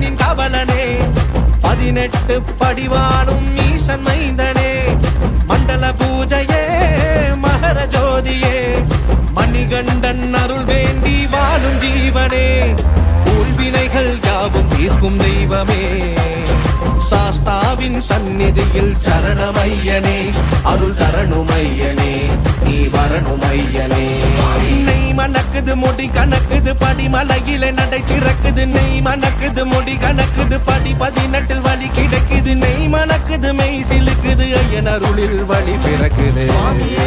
ஈசனின் கவலனே. பதினெட்டு படிவானும் ஈசன் மைந்தனே. மண்டல பூஜையே மகர ஜோதியே. மணிகண்டன் அருள் வேண்டி வாழும் ஜீவனே. ஊழ்வினைகள் யாவும் தீர்க்கும் தெய்வமே. சாஸ்தாவின் சந்நிதியில் சரணமையனே. அருள் தரணுமையனே நீ வரணுமையனே. மணக்குது முடி கணக்குது படி மலையில நடை திறக்குது நெய் மணக்குது முடி கணக்குது படி பதினெட்டில் வழி கிடைக்குது நெய் மணக்குது மெய் சிலுக்குது ஐயன் அருளில் வழி பிறக்குது. சுவாமியே